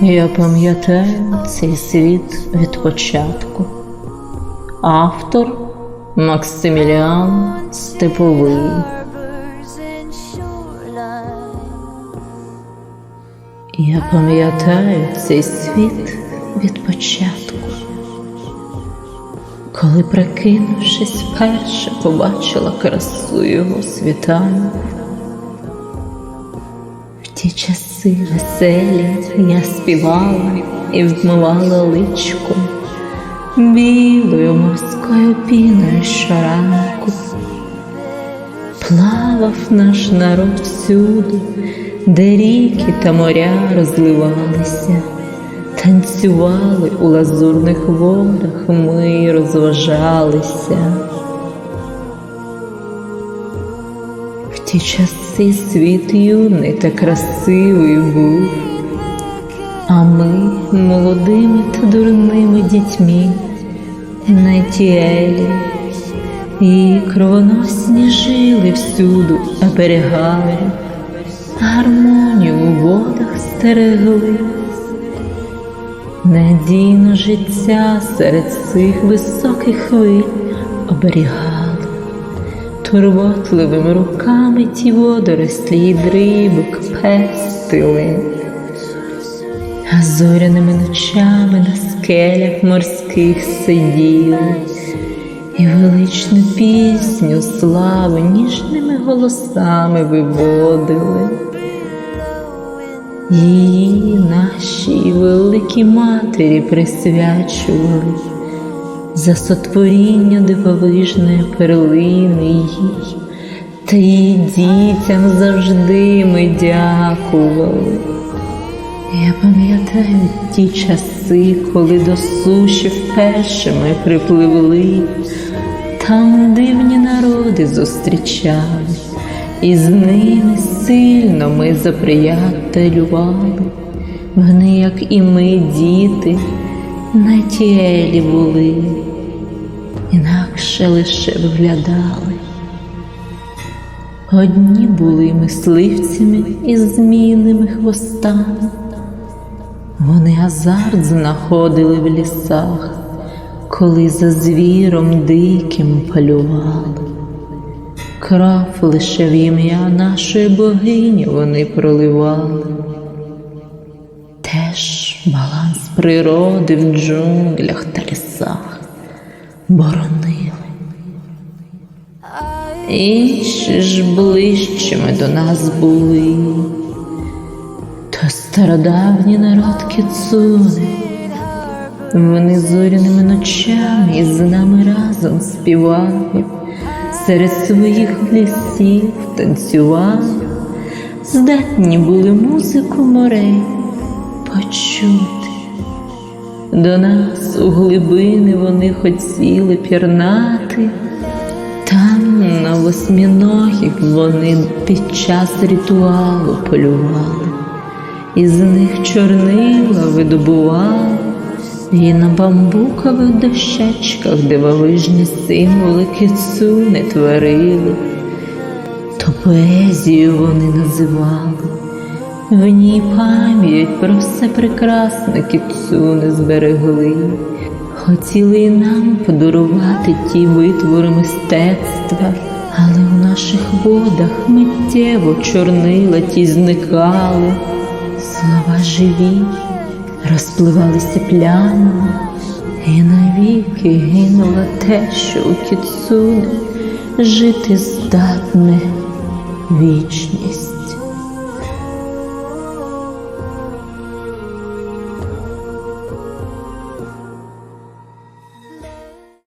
Я пам'ятаю цей світ від початку. Автор Максиміліан Степовий. Я пам'ятаю цей світ від початку. Коли, прикинувшись, вперше побачила красу його світанку. В ті часи веселі я співала і вмивала личко білою морською піною щоранку. Плавав наш народ всюди, де ріки та моря розливалися, танцювали у лазурних водах, ми розважалися. Ті часи світ юний та красивий був, а ми молодими та дурними дітьми на тілі. І кровоносні жили всюду, оберігали, гармонію у водах стерегли, надійно життя серед цих високих хвиль оберігали, турботливими руками ті водорослі й дрибок пестили, а зоряними ночами на скелях морських сиділи. І величну пісню слави ніжними голосами виводили. Її нашій великій матері присвячували за сотворіння дивовижної перлини їй, та її дітям завжди ми дякували. Я пам'ятаю ті часи, коли до суші вперше ми припливли, там дивні народи зустрічали, і з ними сильно ми заприятелювали. Вони, як і ми, діти, на тілі були, інакше лише виглядали. Одні були мисливцями із змійними хвостами. Вони азарт знаходили в лісах, коли за звіром диким полювали. Кров лише в ім'я нашої богині вони проливали. Теж баланс природи в джунглях та лісах. Боронили. Інші ж ближчими до нас були, то стародавній народ кіцуни. Вони зоряними ночами із нами разом співали, серед своїх лісів танцювали, здатні були музику морей почути. До нас у глибини вони хотіли пірнати. Там на восьміногих вони під час ритуалу полювали, із них чорнила видобували, і на бамбукових дощечках дивовижні символи кицуни творили, то поезію вони називали, в ній пам'ять про все прекрасне кицуни зберегли. Хотіли і нам подарувати ті витвори мистецтва, але в наших водах миттєво чорнила ті зникали, слова живі, розпливалися плямами, і навіки гинуло те, що у кіцуни жити здатне вічність.